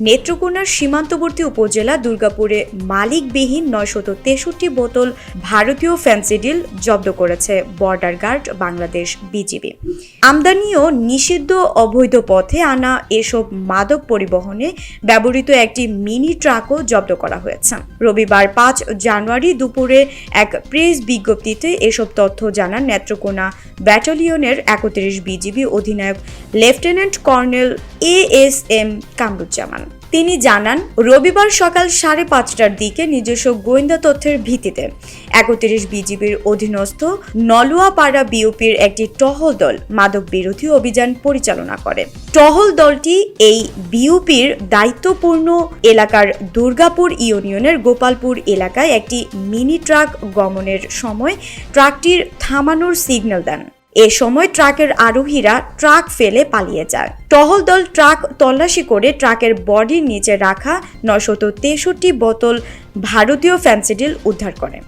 নেত্রকোনার সীমান্তবর্তী উপজেলা দুর্গাপুরে মালিকবিহীন নয়শত তেষট্টি বোতল ভারতীয় ফ্যান্সিডিল জব্দ করেছে বর্ডার গার্ড বাংলাদেশ বিজিবি। আমদানি ও নিষিদ্ধ অবৈধ পথে আনা এসব মাদক পরিবহনে ব্যবহৃত একটি মিনি ট্রাকও জব্দ করা হয়েছে। রবিবার পাঁচ জানুয়ারি দুপুরে এক প্রেস বিজ্ঞপ্তিতে এসব তথ্য জানান নেত্রকোনা ব্যাটালিয়নের একত্রিশ বিজিবি অধিনায়ক lieutenant colonel A S M Kamruzzaman. তিনি জানান, রবিবার সকাল সাড়ে পাঁচটার দিকে নিজস্ব গোয়েন্দা তথ্যের ভিত্তিতে একত্রিশ বিজিবির অধীনস্থ নলুয়াপাড়া বিওপির একটি টহল দল মাদক বিরোধী অভিযান পরিচালনা করে। টহল দলটি এই বিউপির দায়িত্বপূর্ণ এলাকার দুর্গাপুর ইউনিয়নের গোপালপুর এলাকায় একটি মিনি ট্রাক গমনের সময় ট্রাকটির থামানোর সিগন্যাল দেন। এ সময় ট্রাকের আরোহীরা ট্রাক ফেলে পালিয়ে যায়। টহল দল ট্রাক তল্লাশি করে ট্রাকের বডির নিচে রাখা নশত তেষট্টি বোতল ভারতীয় ফ্যান্সিডিল উদ্ধার করে।